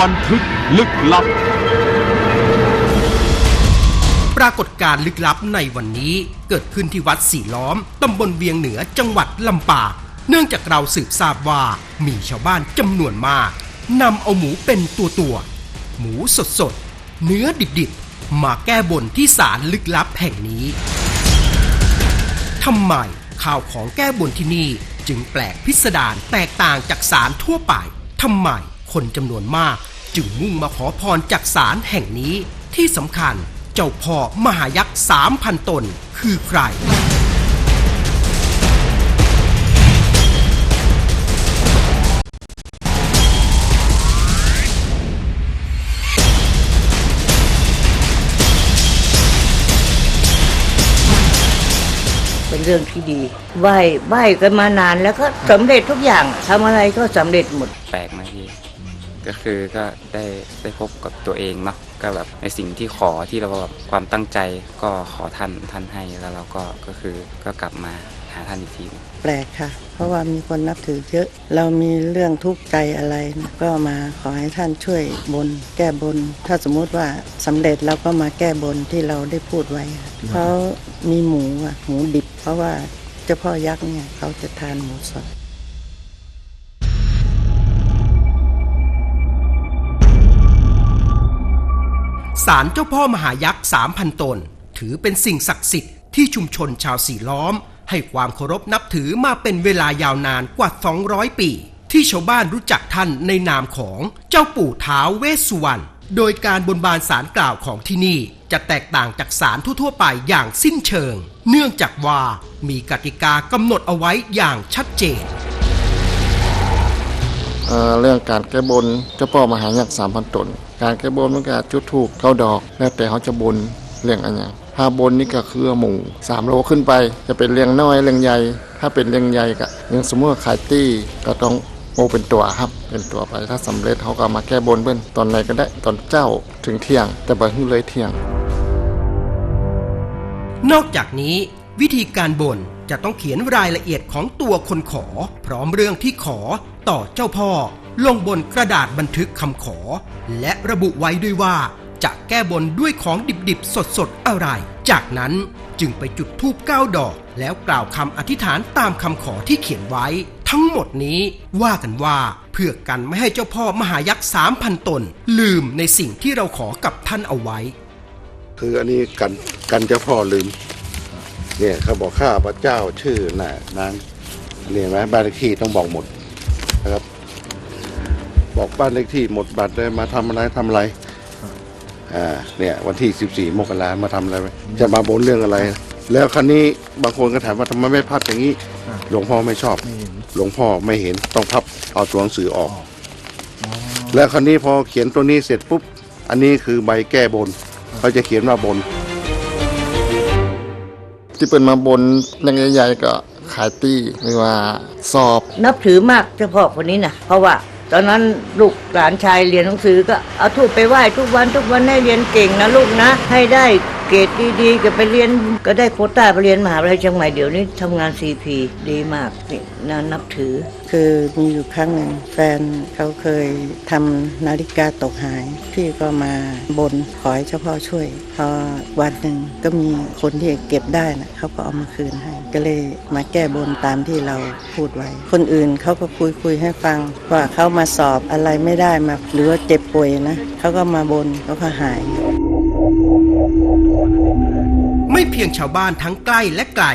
บันทึกลึกลับ ปรากฏการณ์ลึกลับในวันนี้เกิดขึ้นที่วัดสีล้อม ตำบลเวียงเหนือจังหวัดลำปางเนื่องจากเราสืบทราบว่ามีชาวบ้านจำนวนมากนำเอาหมูเป็นตัวตัว หมูสดสดๆเนื้อดิบๆ มาแก้บนที่ศาลลึกลับแห่งนี้ทำไมข่าวของแก้บนที่นี่จึงแปลกพิสดารแตกต่างจากศาลทั่วไปทำไม คนจำนวนมาก จึงมุ่งมาขอพรจากศาลแห่งนี้ ที่สำคัญเจ้าพ่อมหายักษ์สามพันตนคือใคร เป็นเรื่องที่ดีไหว้ไหว้กันมานานแล้วก็สำเร็จทุกอย่างทำอะไรก็สำเร็จหมด แปลกนะพี่ ก็คือก็ได้ได้พบกับตัวเองเนาะก็แบบในสิ่งที่ขอที่เราแบบความตั้งใจก็ขอท่านท่านให้แล้วเราก็ก็คือก็กลับมาหาท่านอีกทีแปลกค่ะ เพราะว่ามีคนนับถือเยอะ เรามีเรื่องทุกข์ใจอะไรนะก็มาขอให้ท่านช่วยบน แก้บน ถ้าสมมุติว่าสำเร็จเราก็มาแก้บนที่เราได้พูดไว้เขามีหมูอะหมูดิบ เพราะว่าเจ้าพ่อยักษ์เนี่ยเขาจะทานหมูสดาลเจ้าพ่อมหายักษ์สามพันตน ถือเป็นสิ่งศักดิ์สิทธิ์ที่ชุมชนชาวสีล้อม ให้ความเคารพนับถือมาเป็นเวลายาวนานกว่า 200 ปี ที่ชาวบ้านรู้จักท่านในนามของเจ้าปู่ท้าวเวสสุวรรณโดยการบนบานสารกล่าวของที่นี่จะแตกต่างจากสารทั่วๆไปอย่างสิ้นเชิง เนื่องจากว่ามีกติกากำหนดเอาไว้อย่างชัดเจนเเรื่องการแก้บนเจ้าพ่อมหายักษ์สามพันตน การแก้บนมันก็จุดถูกเข้าดอก แล้วแต่เขาจะบนเรื่องอันอย่างถ้าบนนี่ก็คือหมูสามโลขึ้นไป จะเป็นเลี้ยงน้อยเลี้ยงใหญ่ ถ้าเป็นเลี้ยงใหญ่ก็ยังสมมติขายตี้ก็ต้องโอเป็นตัวครับ เป็นตัวไปถ้าสำเร็จเขาก็มาแก้บนเบิ้นตอนไหนก็ได้ตอนเจ้าถึงเที่ยง แต่บ่ให้เลยเที่ยง นอกจากนี้วิธีการบนจะต้องเขียนรายละเอียดของตัวคนขอ พร้อมเรื่องที่ขอต่อเจ้าพ่อ ลงบนกระดาษบันทึกคำขอ และระบุไว้ด้วยว่า จะแก้บนด้วยของดิบๆ สดๆ อะไร จากนั้นจึงไปจุดธูปเก้าดอก แล้วกล่าวคำอธิษฐานตามคำขอที่เขียนไว้ ทั้งหมดนี้ว่ากันว่าเพื่อกันไม่ให้เจ้าพ่อมหายักษ์สามพันตน ลืมในสิ่งที่เราขอกับท่านเอาไว้ คืออันนี้กันกันเจ้าพ่อลืม เนี่ยเขาบอกข้าพระเจ้าชื่อน่ะนางเนี่ยนไหมบ้านเลขที่ต้องบอกหมดนะครับ บอกบ้านเลขที่หมดบัตรเลยมาทำอะไรทำอะไรอ่าเนี่ยวันที่ 14 มกรามาทำอะไรไว้จะมาบนเรื่องอะไร แล้วครั้นี้บางคนก็ถามว่าทำไมไม่พับอย่างนี้ หลวงพ่อไม่ชอบ หลวงพ่อไม่เห็นต้องพับเอาตัวหนังสือออก แล้วครั้นี้พอเขียนตัวนี้เสร็จปุ๊บ อันนี้คือใบแก้บนเขาจะเขียนว่าบน ที่เปิดมาบนเรื่องใหญ่ๆก็ขายตี้หรือว่าสอบ นับถือมากเจ้าพ่อคนนี้นะเพราะว่า ตอนนั้นลูกหลานชายเรียนหนังสือก็เอาทูบไปไหว้ทุกวันทุกวันให้เรียนเก่งนะลูกนะ ให้ได้ เกรดดีๆก็ไปเรียนก็ได้โควต้าไปเรียนมหาวิทยาลัยเชียงใหม่เดี๋ยวนี้ทำงานซีพีดีมากนี่น่านับถือ คือมีอยู่ครั้งหนึ่งแฟนเขาเคยทำนาฬิกาตกหาย พี่ก็มาบนขอให้เจ้าพ่อช่วย พอวันหนึ่งก็มีคนที่เก็บได้นะเขาก็เอามาคืนให้ ก็เลยมาแก้บนตามที่เราพูดไว้ คนอื่นเขาก็คุยคุยให้ฟังว่าเขามาสอบอะไรไม่ได้มาหรือว่าเจ็บป่วยนะเขาก็มาบนเขาก็หาย ไม่เพียงชาวบ้านทั้งใกล้และไกล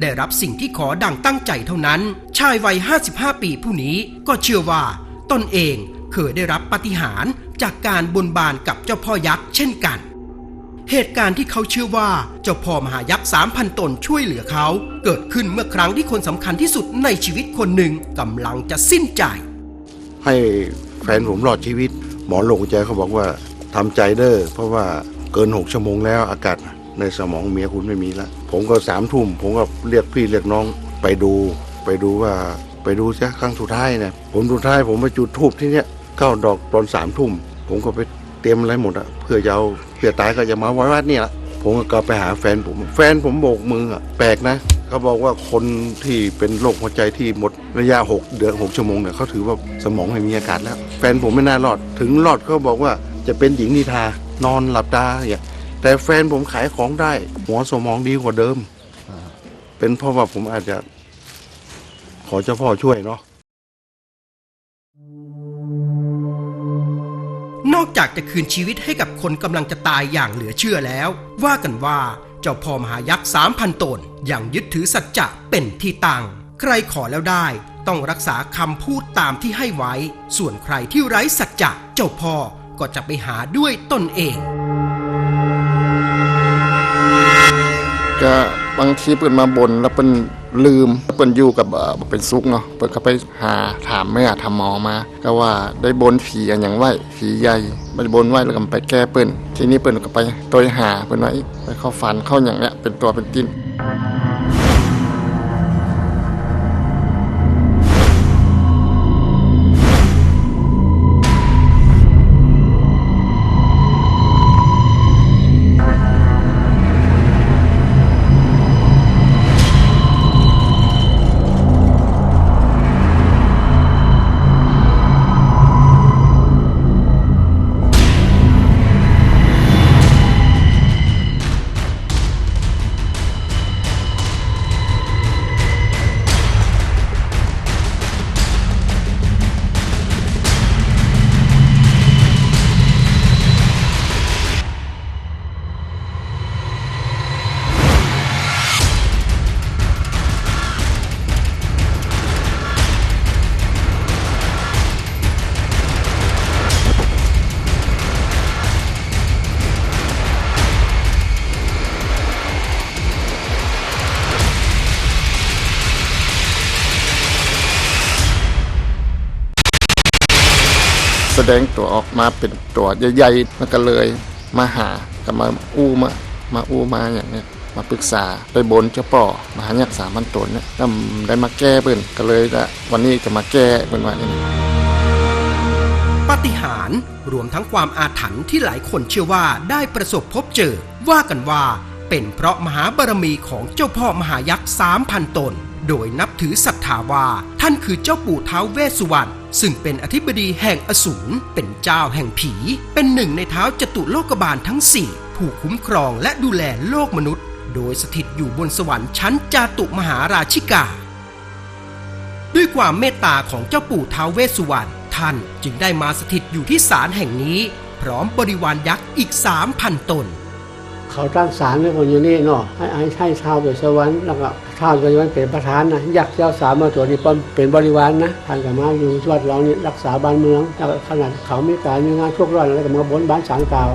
ได้รับสิ่งที่ขอดังตั้งใจเท่านั้น ชายวัย 55 ปีผู้นี้ก็เชื่อว่าตนเองเคยได้รับปาฏิหารย์จากการบนบานกับเจ้าพ่อยักษ์เช่นกัน เหตุการณ์ที่เขาเชื่อว่าเจ้าพ่อมหายักษ์สามพันตนช่วยเหลือเขา เกิดขึ้นเมื่อครั้งที่คนสำคัญที่สุดในชีวิตคนหนึ่งกำลังจะสิ้นใจ ให้แฟนผมรอดชีวิต หมอลงใจเขาบอกว่าทำใจเด้อเพราะว่า เกินหกชั่วโมงแล้วอากาศในสมองเมียคุณไม่มีแล้วผมก็สามทุ่มผมก็เรียกพี่เรียกน้องไปดู ไปดูว่าไปดูซะครั้งสุดท้ายเนี่ยผมสุดท้ายผมไปจุดทูบที่เนี้ยเก้าดอกตอนสามทุ่มผมก็ไปเตรียมอะไรหมดอะเพื่อจะเอาเพื่อตายก็จะมาไว้วัดเนี่ยละผมก็กลับไปหาแฟนผม แฟนผมโบกมืออะแปลกนะเขาเขาบอกว่าคนที่เป็นโรคหัวใจที่หมดระยะ 6 เดือน 6 ชั่วโมงเนี่ยเขาถือว่าสมองไม่มีอากาศแล้ว แฟนผมไม่น่ารอดถึงรอดเขาบอกว่าจะเป็นหญิงนิทา นอนหลับตาอย่างแต่แฟนผมขายของได้ หัวสมองดีกว่าเดิมอ่าเป็นเพราะว่าผมอาจจะ ขอเจ้าพ่อช่วยเนาะนอกจากจะคืนชีวิตให้กับคนกำลังจะตายอย่างเหลือเชื่อแล้ว ว่ากันว่าเจ้าพ่อมหายักษ์สามพันตนยังยึดถือสัจจะเป็นที่ตั้ง ใครขอแล้วได้ต้องรักษาคำพูดตามที่ให้ไว้ ส่วนใครที่ไร้สัจจะเจ้าพ่อ ก็จะไปหาด้วยตนเอง ก็บางทีเปิ่นมาบนแล้วเปิ่นลืมเปิ่นอยู่กับเป็นสุขเนาะเปิ่นก็ไปหาถามแม่ทำหมอมา ก็ว่าได้บนผีอันหยังไหวผีใหญ่ไปบนไหวแล้วก็ไปแก้เปิ่นทีนี้เปิ่นก็ไปตัวหาเปิ่นว่าอีกไปเข้าฝันเข้าอย่างเนี้ยเป็นตัวเป็นติ้น แสดงตัวออกมาเป็นตัวใหญ่ๆมันก็เลยมาหาก็มาอู้มามาอู้มาอย่างเนี้ยมาปรึกษาไปบนเจ้าป่อมหายักษ์สามันตนเนี่ยแล้วได้มาแก้เปิ้นก็เลยละวันนี้จะมาแก้เปิ้นว่านี้ปาฏิหาริ์รวมทั้งความอาถรรพ์ที่หลายคนเชื่อว่าได้ประสบพบเจอ ว่ากันว่าเป็นเพราะมหาบารมีของเจ้าพ่อมหายักษ์สามพันตน โดยนับถือศรัทธาว่า ท่านคือเจ้าปู่ท้าวเวสสุวรรณซึ่งเป็นอธิบดีแห่งอสูรเป็นเจ้าแห่งผี เป็นหนึ่งในเท้าจตุโลกบาลทั้งสี่ผู้คุ้มครองและดูแลโลกมนุษย์ โดยสถิตอยู่บนสวรรค์ชั้นจาตุมหาราชิกา ด้วยความเมตตาของเจ้าปู่ท้าวเวสสุวรรณท่านจึงได้มาสถิตอยู่ที่ศาลแห่งนี้ พร้อมบริวารยักษ์อีกสามพันตน เขาตั้งศาลไว้คนอยู่นี่เนาะให้ให้ให้ชาวไปสวรรค์แล้วก็ชาวไปสวรรค์เป็นประธานนะอยักเจ้าสามมาตัวนี้เป็นเป็นบริวารนะท่านก็มาอยู่วัดเรานี่รักษาบ้านเมืองแล้วขนาดเขามีการมีงานทุกร้อนแล้วก็มาบนบ้านสารกล่าว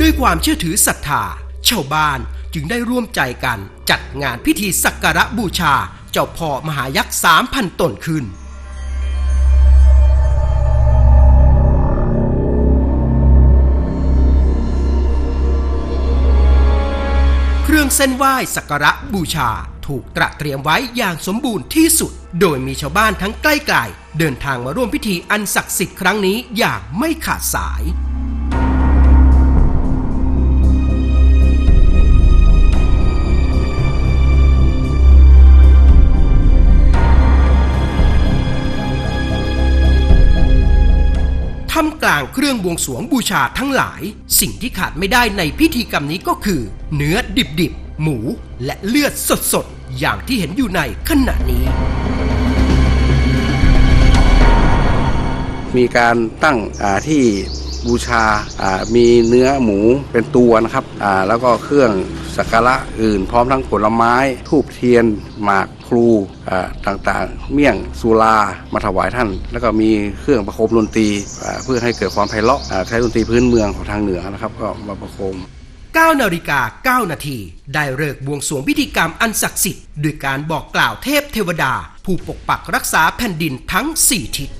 ด้วยความเชื่อถือศรัทธาชาวบ้านจึงได้ร่วมใจกันจัดงานพิธีสักการะบูชา เจ้าพ่อมหายักษ์สามพันตนขึ้น รื่องเส้นไหว้สักการะบูชา ถูกตระเตรียมไว้อย่างสมบูรณ์ที่สุด โดยมีชาวบ้านทั้งใกล้ไกลเดินทางมาร่วมพิธีอันศักดิ์สิทธิ์ครั้งนี้อย่างไม่ขาดสายท่ามกลางเครื่องบวงสรวงบูชาทั้งหลาย สิ่งที่ขาดไม่ได้ในพิธีกรรมนี้ก็คือ เนื้อดิบๆ หมูและเลือดสดๆ อย่างที่เห็นอยู่ในขณะนี้ มีการตั้งอ่าที่บูชาอ่ามีเนื้อหมูเป็นตัวนะครับอ่าแล้วก็เครื่องสักการะอื่น พร้อมทั้งผลไม้ทูบเทียน หมากครูอ่าต่างๆ เมี่ยงสุรามาถวายท่าน แล้วก็มีเครื่องประโคมดนตรีอ่าเพื่อให้เกิดความไพเราะอ่าใช้ดนตรีพื้นเมืองของทางเหนือนะครับ ก็มาประโคม 9นาฬิกา9นาทีได้เลิกบวงสวงพิธีกรรมอันศักดิ์สิทธิ์ด้วยการบอกกล่าวเทพเทวดา ผู้ปกปักรักษาแผ่นดินทั้ง 4 ทิศ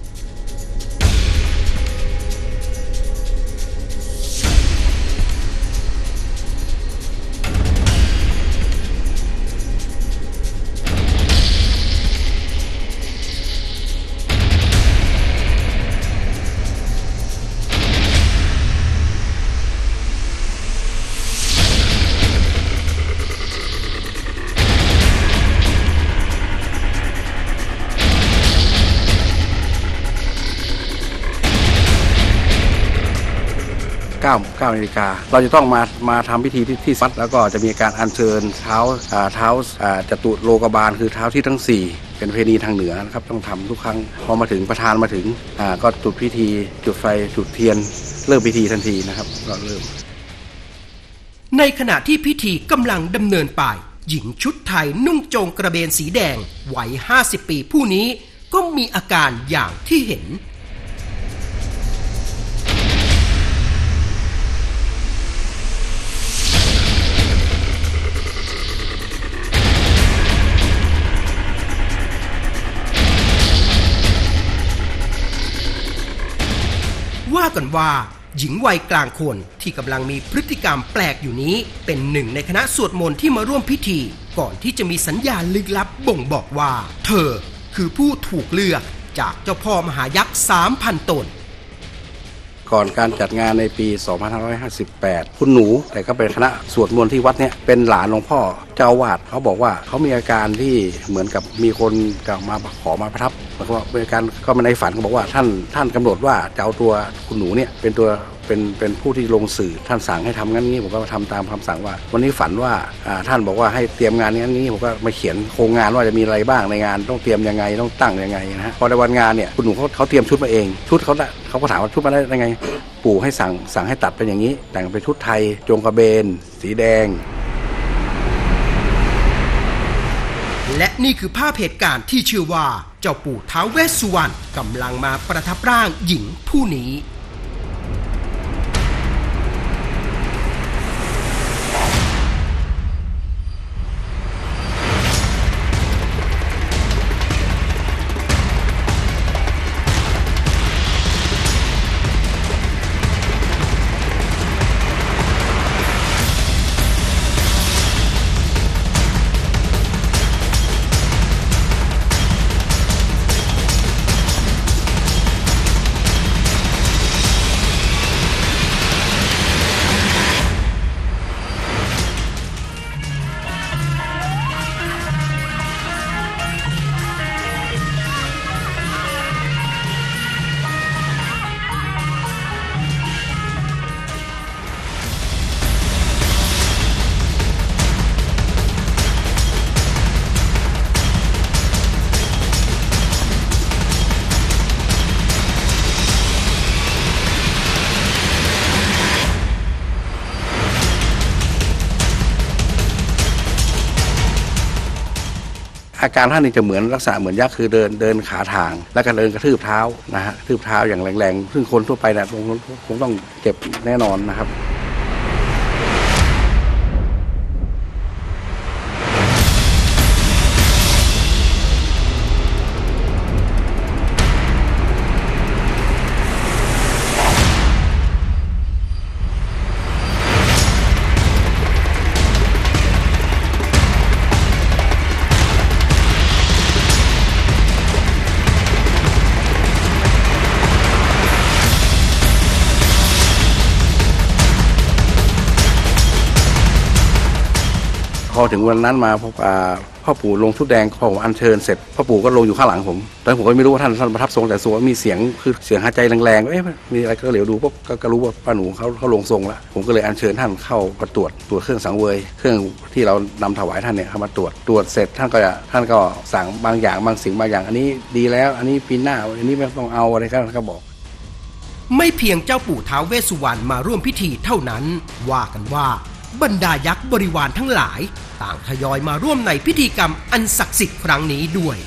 9 9นาฬิกาเราจะต้องมามาทำพิธีที่ที่วัดแล้วก็จะมีการอัญเชิญเท้าอ่าเท้าอ่าจตุโลกบาลคือเท้าที่ทั้ง 4เป็นเพณีทางเหนือนะครับต้องทำทุกครั้งพอมาถึงประธานมาถึงอ่าก็จุดพิธี จุดไฟจุดเทียน เริ่มพิธีทันทีนะครับก็เริ่ม ในขณะที่พิธีกำลังดำเนินไป หญิงชุดไทยนุ่งโจงกระเบนสีแดงวัย 50 ปีผู้นี้ก็มีอาการอย่างที่เห็น ว่ากันว่า หญิงวัยกลางคนที่กำลังมีพฤติกรรมแปลกอยู่นี้ เป็นหนึ่งในคณะสวดมนต์ที่มาร่วมพิธี ก่อนที่จะมีสัญญาณลึกลับบ่งบอกว่า เธอคือผู้ถูกเลือกจากเจ้าพ่อมหายักษ์สามพันตน ก่อนการจัดงานในปี 2558 คุณหนูแต่ก็เป็นคณะสวดมนต์ที่วัดเนี่ยเป็นหลานหลวงพ่อเจ้าอาวาดเขาบอกว่าเขามีอาการที่เหมือนกับมีคนกลับมาขอมาประทับ แล้วก็เป็นการก็มาในฝันเขาบอกว่าท่านท่านกำหนดว่าจะเอาตัวคุณหนูเนี่ยเป็นตัวเป็นเป็นผู้ที่ลงสื่อท่านสั่งให้ทำงั้นนี้ผมก็ทำตามคำสั่งว่า วันนี้ฝันว่าอ่าท่านบอกว่าให้เตรียมงานนี้นี้ผมก็มาเขียนโครงงานว่าจะมีอะไรบ้างในงานต้องเตรียมยังไงต้องตั้งยังไงนะฮะพอในวันงานเนี่ยคุณหนูเขาเขาเตรียมชุดมาเอง ชุดเขาได้เขาก็ถามว่าชุดมาได้ยังไง ปู่ให้สั่งสั่งให้ตัดเป็นอย่างนี้ แต่งเป็นชุดไทย จงกระเบน สีแดง และนี่คือภาพเหตุการณ์ที่เชื่อว่า เจ้าปู่ท้าวเวสสุวรรณกำลังมาประทับร่างหญิงผู้นี้ อาการท่านนี่จะเหมือนลักษณะเหมือนยักษ์คือเดินเดินขาทาง แล้วก็เดินกระทืบเท้านะฮะกระทืบเท้าอย่างแรงๆ ซึ่งคนทั่วไปเนี่ยคงคงต้องเจ็บแน่นอนนะครับ อถึงวันนั้นมาพออ่าพ่อปู่ลงชุดแดงพอผมอัญเชิญเสร็จพ่อปู่ก็ลงอยู่ข้างหลังผมตอนผมก็ไม่รู้ว่าท่านท่านประทับทรงแต่สวดมีเสียงคือเสียงหายใจแรงๆเอ๊ะมีอะไรก็เหลียวดูปุ๊บก็ก็รู้ว่าป้าหนูเขาเขาลงทรงแล้วผมก็เลยอัญเชิญท่านเข้ามาตรวจตรวจเครื่องสังเวย เครื่องที่เรานำถวายท่านเนี่ยเข้ามาตรวจตรวจเสร็จท่านก็จะท่านก็สั่งบางอย่างบางสิ่งบางอย่าง อันนี้ดีแล้ว อันนี้ปีหน้าอันนี้ไม่ต้องเอาอะไรก็ก็บอกไม่เพียงเจ้าปู่ท้าวเวสสุวรรณมาร่วมพิธีเท่านั้น ว่ากันว่า บรรดายักษ์บริวารทั้งหลาย ต่างทยอยมาร่วมในพิธีกรรมอันศักดิ์สิทธิ์ครั้งนี้ด้วย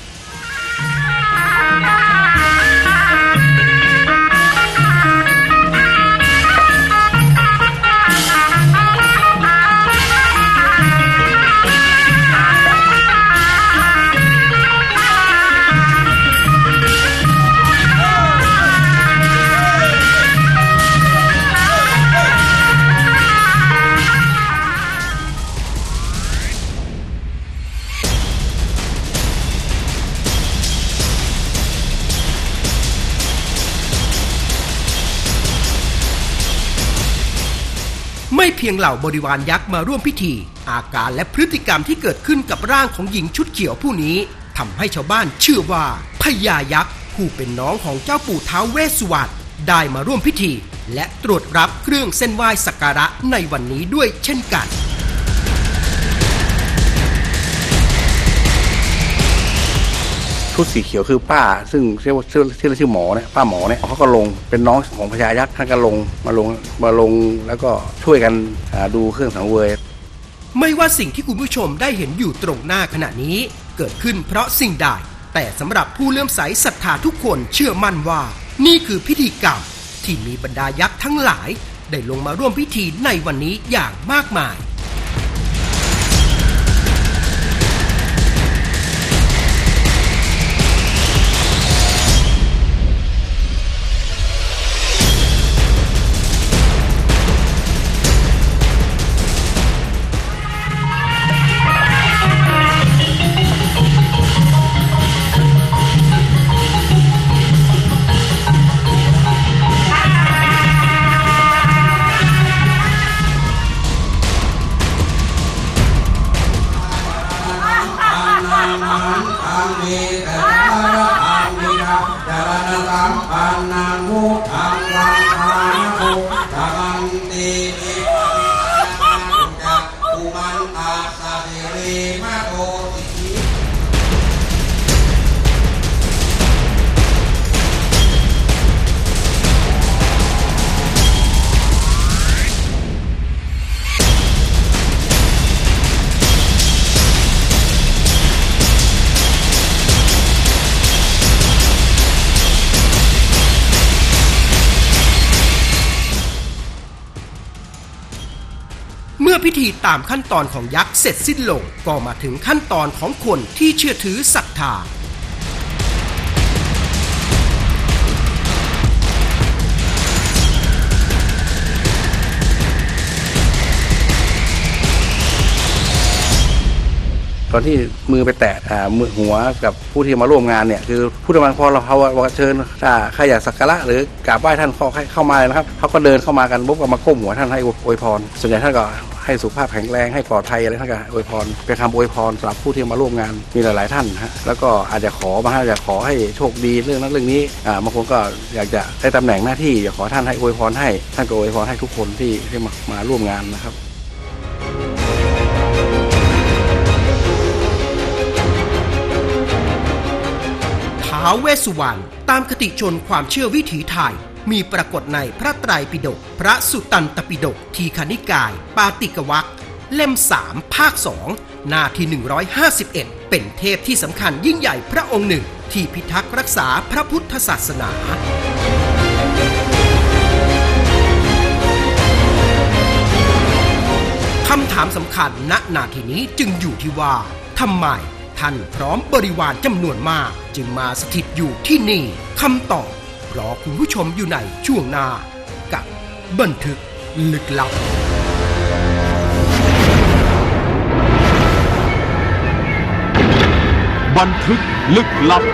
พียงเหล่าบริวารยักษ์มาร่วมพิธี อาการและพฤติกรรมที่เกิดขึ้นกับร่างของหญิงชุดเขียวผู้นี้ทำให้ชาวบ้านเชื่อว่าพญายักษ์ผู้เป็นน้องของเจ้าปู่ท้าวเวสสุวรรณได้มาร่วมพิธี และตรวจรับเครื่องเส้นไหว้สักการะในวันนี้ด้วยเช่นกัน ชุดสีเขียวคือป้า ซึ่งเรียกว่าชื่อชื่อชื่อหมอเนี่ยป้าหมอเนี่ยเขาก็ลงเป็นน้องของพญายักษ์ท่านก็ลงมาลงมาลงแล้วก็ช่วยกันดูเครื่องสังเวย ไม่ว่าสิ่งที่คุณผู้ชมได้เห็นอยู่ตรงหน้าขณะนี้ เกิดขึ้นเพราะสิ่งใดแต่สำหรับผู้เลื่อมใสศรัทธาทุกคนเชื่อมั่นว่า นี่คือพิธีกรรมที่มีบรรดายักษ์ทั้งหลาย ได้ลงมาร่วมพิธีในวันนี้อย่างมากมาย เมื่ อพิธีตามขั้นตอนของยักษ์เสร็จสิ้นลงก็มาถึงขั้นตอนของคนที่เชื่อถือศรัทธาตอนที่มือไปแตะมือหัวกับผู้ที่มาร่วมงานเนี่ยคือผู้ที่มาพอเราเขาว่าเชิญถ้าใครอยากสักการะหรือกราบไหว้ท่านเข้าเข้ามาเลยนะครับเขาก็เดินเข้ามากันปุ๊บก็มาก้มหัวท่านให้อวยพรส่วนใหญ่ท่านก็ ให้สุขภาพแข็งแรงให้ปลอดภัยอะไรท่านก็อวยพรเป็นคำอวยพรสำหรับผู้ที่มาร่วมงานมีหลาย ๆ ท่านฮะแล้วก็อาจจะขอบางท่านอาจจะขอให้โชคดีเรื่องนั้นเรื่องนี้อ่าบางคนก็อยากจะได้ตำแหน่งหน้าที่อยากขอท่านให้อวยพรให้ท่านก็อวยพรให้ทุกคนที่ที่มามาร่วมงานนะครับท้าวเวสสุวรรณตามคติชนความเชื่อวิถีไทย มีปรากฏในพระไตรปิฎกพระสุตตันตปิฎกทีคณิกาย ปาติกวักเล่ม 3 ภาค 2 หน้าที่ 151 เป็นเทพที่สำคัญยิ่งใหญ่พระองค์หนึ่ง ที่พิทักษ์รักษาพระพุทธศาสนาคำถามสำคัญณนาทีนี้จึงอยู่ที่ว่าทำไมท่านพร้อมบริวารจำนวนมาก จึงมาสถิตอยู่ที่นี่คำตอบ รอคุณผู้ชมอยู่ในช่วงหน้ากับบันทึกลึกลับ บันทึกลึกลับ